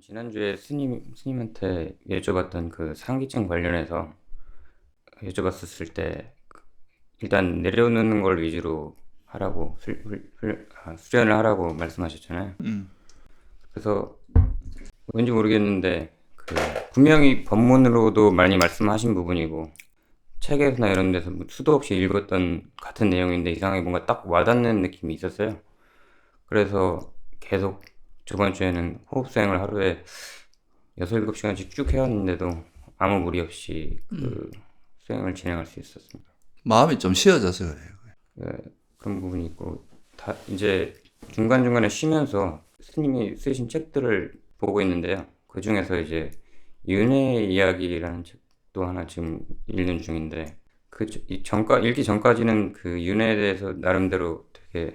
지난주에 스님, 스님한테 여쭤봤던 그 상기증 관련해서 여쭤봤었을 때 일단 내려놓는 걸 위주로 하라고 술- 술- 술- 아, 수련을 하라고 말씀하셨잖아요. 음. 그래서 왠지 모르겠는데 그 분명히 법문으로도 많이 말씀하신 부분이고 책에서나 이런 데서 뭐 수도 없이 읽었던 같은 내용인데 이상하게 뭔가 딱 와닿는 느낌이 있었어요. 그래서 계속 저번 주에는 호흡 수행을 하루에 6, 7시간씩 쭉 해왔는데도 아무 무리 없이 그 수행을 진행할 수 있었습니다. 마음이 좀 쉬어져서 그래요. 예, 그런 부분이 있고 다 이제 중간중간에 쉬면서 스님이 쓰신 책들을 보고 있는데요. 그 중에서 이제 윤회 이야기라는 책도 하나 지금 읽는 중인데 그이 전까 읽기 전까지는 그 윤회에 대해서 나름대로 되게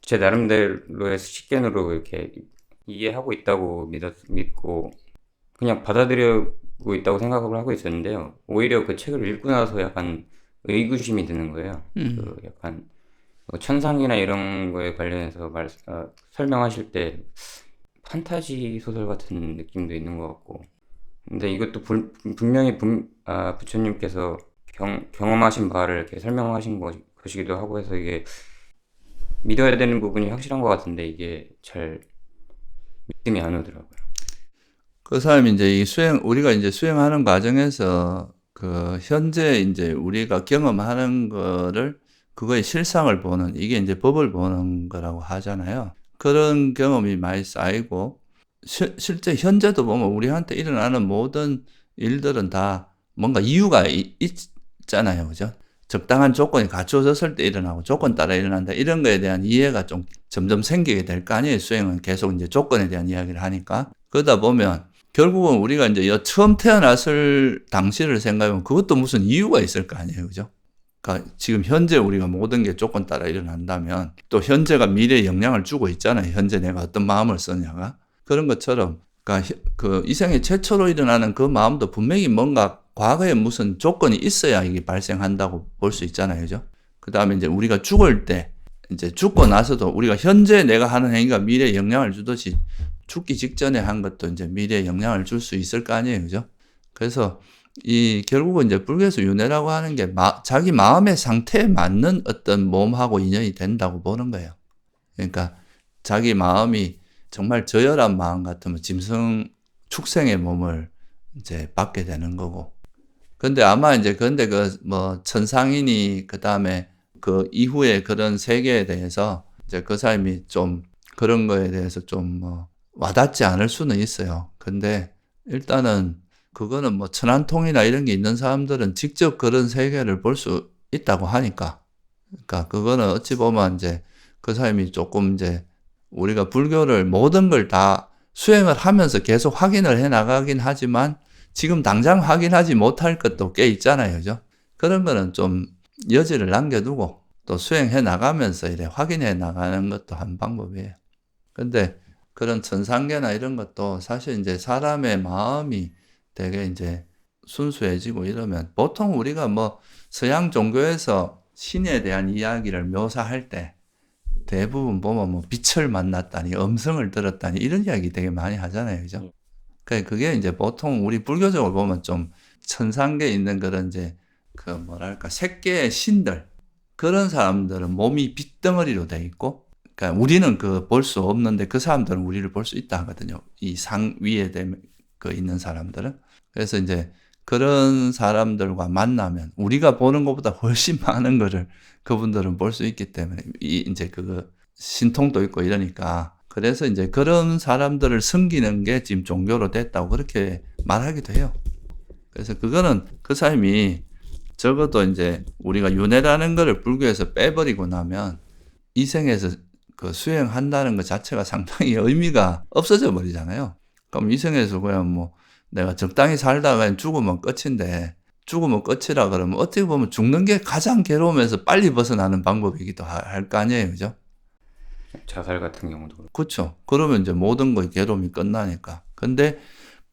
제 나름대로의 식견으로 이렇게 이해하고 있다고 믿었, 믿고 그냥 받아들이고 있다고 생각을 하고 있었는데요. 오히려 그 책을 읽고 나서 약간 의구심이 드는 거예요. 음. 그 약간 뭐 천상이나 이런 거에 관련해서 말, 어, 설명하실 때 판타지 소설 같은 느낌도 있는 것 같고 근데 이것도 불- 분명히 분, 아, 부처님께서 경, 경험하신 바를 이렇게 설명하신 것, 것이기도 하고 해서 이게 믿어야 되는 부분이 확실한 것 같은데 이게 잘 믿음이 안 오더라고요. 그 사람이 이제 이 수행, 우리가 이제 수행하는 과정에서 그 현재 이제 우리가 경험하는 거를 그거의 실상을 보는 이게 이제 법을 보는 거라고 하잖아요. 그런 경험이 많이 쌓이고 시- 실제 현재도 보면 우리한테 일어나는 모든 일들은 다 뭔가 이유가 이- 있잖아요. 그죠? 적당한 조건이 갖춰졌을 때 일어나고 조건 따라 일어난다. 이런 거에 대한 이해가 좀 점점 생기게 될 거 아니에요. 수행은 계속 이제 조건에 대한 이야기를 하니까. 그러다 보면 결국은 우리가 이제 여- 처음 태어났을 당시를 생각하면 그것도 무슨 이유가 있을 거 아니에요. 그죠? 그러니까 지금 현재 우리가 모든 게 조건 따라 일어난다면 또 현재가 미래에 영향을 주고 있잖아요. 현재 내가 어떤 마음을 쓰냐가. 그런 것처럼 그러니까 혀- 그 이생에 최초로 일어나는 그 마음도 분명히 뭔가 과거에 무슨 조건이 있어야 이게 발생한다고 볼 수 있잖아요. 그죠? 그 다음에 이제 우리가 죽을 때 이제 죽고 나서도 우리가 현재 내가 하는 행위가 미래에 영향을 주듯이 죽기 직전에 한 것도 이제 미래에 영향을 줄 수 있을 거 아니에요. 그죠? 그래서 이 결국은 이제 불교에서 윤회라고 하는 게 마- 자기 마음의 상태에 맞는 어떤 몸하고 인연이 된다고 보는 거예요. 그러니까 자기 마음이 정말 저열한 마음 같으면 짐승 축생의 몸을 이제 받게 되는 거고. 근데 아마 이제 근데 그 뭐 천상인이 그 다음에 그 이후에 그런 세계에 대해서 이제 그 사람이 좀 그런 거에 대해서 좀 뭐 와닿지 않을 수는 있어요. 근데 일단은 그거는 뭐 천안통이나 이런 게 있는 사람들은 직접 그런 세계를 볼 수 있다고 하니까. 그러니까 그거는 어찌 보면 이제 그 사람이 조금 이제 우리가 불교를 모든 걸 다 수행을 하면서 계속 확인을 해 나가긴 하지만 지금 당장 확인하지 못할 것도 꽤 있잖아요. 그죠? 그런 거는 좀 여지를 남겨두고 또 수행해 나가면서 이래 확인해 나가는 것도 한 방법이에요. 근데 그런 천상계나 이런 것도 사실 이제 사람의 마음이 되게 이제 순수해지고 이러면 보통 우리가 뭐 서양 종교에서 신에 대한 이야기를 묘사할 때 대부분 보면 뭐 빛을 만났다니 음성을 들었다니 이런 이야기 되게 많이 하잖아요. 그죠? 그 그게 이제 보통 우리 불교적으로 보면 좀 천상계에 있는 그런 이제 그 뭐랄까 색계의 신들 그런 사람들은 몸이 빛덩어리로 돼 있고 그러니까 우리는 그 볼 수 없는데 그 사람들은 우리를 볼 수 있다 하거든요. 이 상 위에 대- 그 있는 사람들은 그래서 이제 그런 사람들과 만나면 우리가 보는 것보다 훨씬 많은 거를 그분들은 볼 수 있기 때문에 이 이제 그 신통도 있고 이러니까 그래서 이제 그런 사람들을 섬기는 게 지금 종교로 됐다고 그렇게 말하기도 해요. 그래서 그거는 그 사람이 적어도 이제 우리가 윤회라는 거를 불교에서 빼버리고 나면 이 생에서 그 수행한다는 것 자체가 상당히 의미가 없어져 버리잖아요. 그럼 이 생에서 그냥 뭐 내가 적당히 살다가 죽으면 끝인데 죽으면 끝이라 그러면 어떻게 보면 죽는 게 가장 괴로우면서 빨리 벗어나는 방법이기도 할 거 아니에요. 그죠? 자살 같은 경우도 그렇고. 그렇죠. 그러면 이제 모든 거의 괴로움이 끝나니까. 근데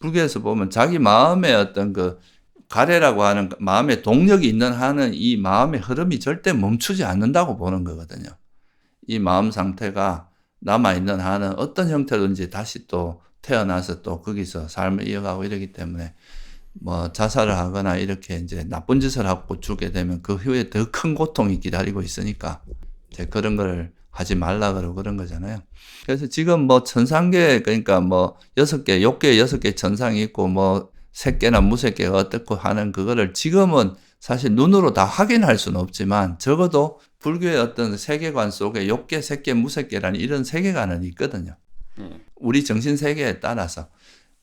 불교에서 보면 자기 마음의 어떤 그 가래라고 하는 그 마음의 동력이 있는 한은 이 마음의 흐름이 절대 멈추지 않는다고 보는 거거든요. 이 마음 상태가 남아 있는 한은 어떤 형태로든지 다시 또 태어나서 또 거기서 삶을 이어가고 이러기 때문에 뭐 자살을 하거나 이렇게 이제 나쁜 짓을 하고 죽게 되면 그 후에 더 큰 고통이 기다리고 있으니까 이제 그런 걸 하지 말라 그러고 그런 거잖아요. 그래서 지금 뭐 천상계 그러니까 뭐 여섯 개, 욕계 여섯 개 천상이 있고 뭐 새끼나 무새끼가 어떻고 하는 그거를 지금은 사실 눈으로 다 확인할 수는 없지만 적어도 불교의 어떤 세계관 속에 욕계, 새끼, 무새끼라는 이런 세계관은 있거든요. 예. 우리 정신 세계에 따라서.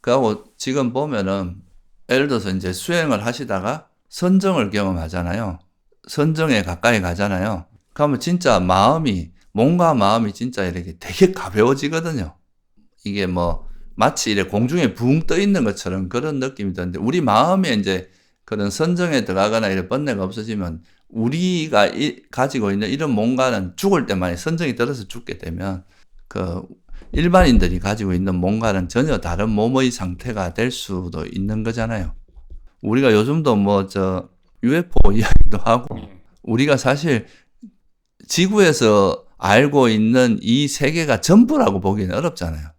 그하고 지금 보면은 예를 들어서 이제 수행을 하시다가 선정을 경험하잖아요. 선정에 가까이 가잖아요. 그러면 진짜 마음이 몸과 마음이 진짜 이렇게 되게 가벼워지거든요. 이게 뭐 마치 이렇게 공중에 붕 떠 있는 것처럼 그런 느낌이 드는데 우리 마음에 이제 그런 선정에 들어가거나 이런 번뇌가 없어지면 우리가 이- 가지고 있는 이런 뭔가는 죽을 때만 선정이 들어서 죽게 되면 그 일반인들이 가지고 있는 뭔가는 전혀 다른 몸의 상태가 될 수도 있는 거잖아요. 우리가 요즘도 뭐 저 UFO 이야기도 하고 예. 우리가 사실 지구에서 알고 있는 이 세계가 전부라고 보기는 어렵잖아요.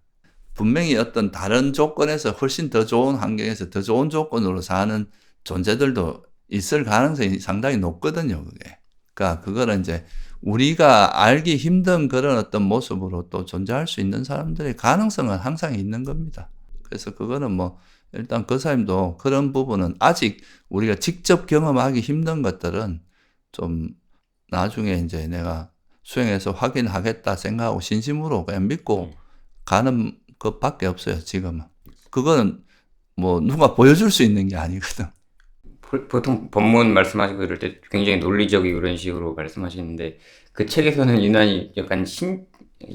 분명히 어떤 다른 조건에서 훨씬 더 좋은 환경에서 더 좋은 조건으로 사는 존재들도 있을 가능성이 상당히 높거든요, 그게. 그러니까 그거는 이제 우리가 알기 힘든 그런 어떤 모습으로 또 존재할 수 있는 사람들의 가능성은 항상 있는 겁니다. 그래서 그거는 뭐 일단 그 사람도 그런 부분은 아직 우리가 직접 경험하기 힘든 것들은 좀 나중에 이제 내가 수행해서 확인하겠다 생각하고 진심으로 그냥 믿고 가는 것밖에 없어요, 지금은. 그거는 뭐 누가 보여줄 수 있는 게 아니거든. 보- 보통 법문 말씀하시고 이럴 때 굉장히 논리적이고 이런 식으로 말씀하시는데 그 책에서는 유난히 약간 신,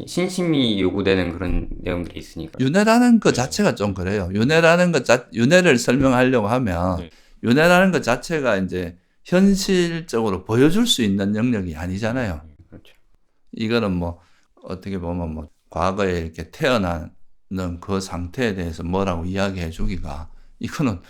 신심이 요구되는 그런 내용들이 있으니까 윤회라는 것 자체가 좀 그래요. 윤회라는 것 자, 윤회를 설명하려고 하면 네. 윤회라는 것 자체가 이제 현실적으로 보여줄 수 있는 영역이 아니잖아요. 이거는 뭐 어떻게 보면 뭐 과거에 이렇게 태어나는 그 상태에 대해서 뭐라고 이야기해 주기가 이거는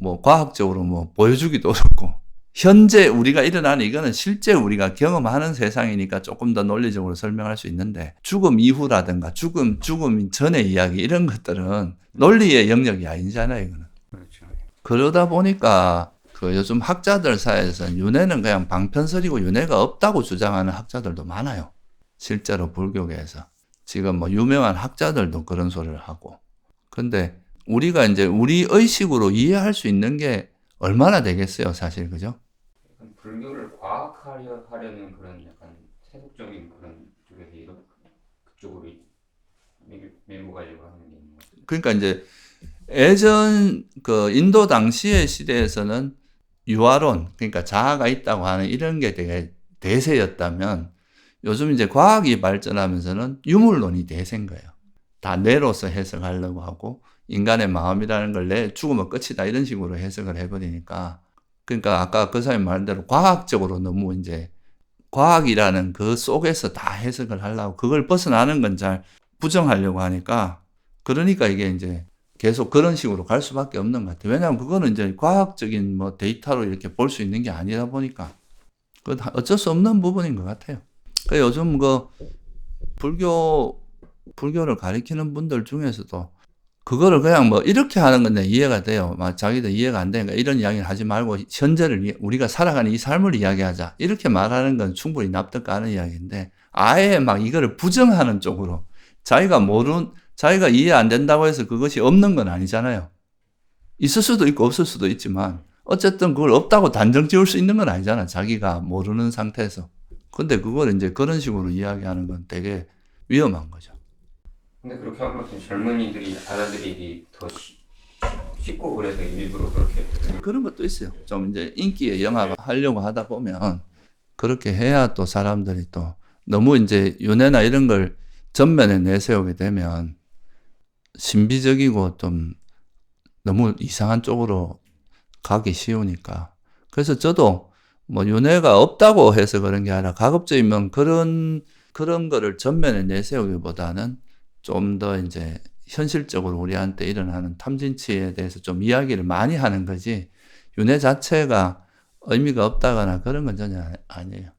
뭐 과학적으로 뭐 보여주기도 어렵고 현재 우리가 일어나는 이거는 실제 우리가 경험하는 세상이니까 조금 더 논리적으로 설명할 수 있는데 죽음 이후라든가 죽음 죽음 전의 이야기 이런 것들은 논리의 영역이 아니잖아요. 이거는. 그렇죠. 그러다 보니까 그 요즘 학자들 사이에서는 윤회는 그냥 방편설이고 윤회가 없다고 주장하는 학자들도 많아요. 실제로 불교계에서. 지금 뭐 유명한 학자들도 그런 소리를 하고. 근데 우리가 이제 우리 의식으로 이해할 수 있는 게 얼마나 되겠어요, 사실. 그죠? 불교를 과학하려 하려는 그런 약간 세속적인 그런 쪽에서 이런 그쪽으로 밀, 밀고 가려고 하는 게 있는. 그러니까 이제 예전 그 인도 당시의 시대에서는 유아론, 그러니까 자아가 있다고 하는 이런 게 되게 대세였다면 요즘 이제 과학이 발전하면서는 유물론이 대세인 거예요. 다 뇌로서 해석하려고 하고 인간의 마음이라는 걸 내 죽으면 끝이다 이런 식으로 해석을 해버리니까 그러니까 아까 그 사람이 말대로 과학적으로 너무 이제 과학이라는 그 속에서 다 해석을 하려고 그걸 벗어나는 건 잘 부정하려고 하니까 그러니까 이게 이제 계속 그런 식으로 갈 수밖에 없는 것 같아요. 왜냐하면 그거는 이제 과학적인 뭐 데이터로 이렇게 볼 수 있는 게 아니다 보니까 그 어쩔 수 없는 부분인 것 같아요. 그 요즘 그 불교 불교를 가리키는 분들 중에서도 그거를 그냥 뭐 이렇게 하는 건데 이해가 돼요. 막 자기도 이해가 안 되니까 이런 이야기를 하지 말고 현재를 이- 우리가 살아가는 이 삶을 이야기하자. 이렇게 말하는 건 충분히 납득 가는 이야기인데 아예 막 이거를 부정하는 쪽으로 자기가 모르는 자기가 이해 안 된다고 해서 그것이 없는 건 아니잖아요. 있을 수도 있고 없을 수도 있지만 어쨌든 그걸 없다고 단정 지을 수 있는 건 아니잖아. 자기가 모르는 상태에서. 근데 그걸 이제 그런 식으로 이야기하는 건 되게 위험한 거죠. 근데 그렇게 하면 젊은이들이 받아들이기 더 쉬, 쉽고 그래서 일부러 그렇게 그런 것도 있어요. 좀 이제 인기의 영화가 하려고 하다 보면 그렇게 해야 또 사람들이 또 너무 이제 윤회나 이런 걸 전면에 내세우게 되면 신비적이고 좀 너무 이상한 쪽으로 가기 쉬우니까. 그래서 저도 뭐 윤회가 없다고 해서 그런 게 아니라 가급적이면 그런 그런 거를 전면에 내세우기보다는 좀 더 이제 현실적으로 우리한테 일어나는 탐진치에 대해서 좀 이야기를 많이 하는 거지 윤회 자체가 의미가 없다거나 그런 건 전혀 아니에요.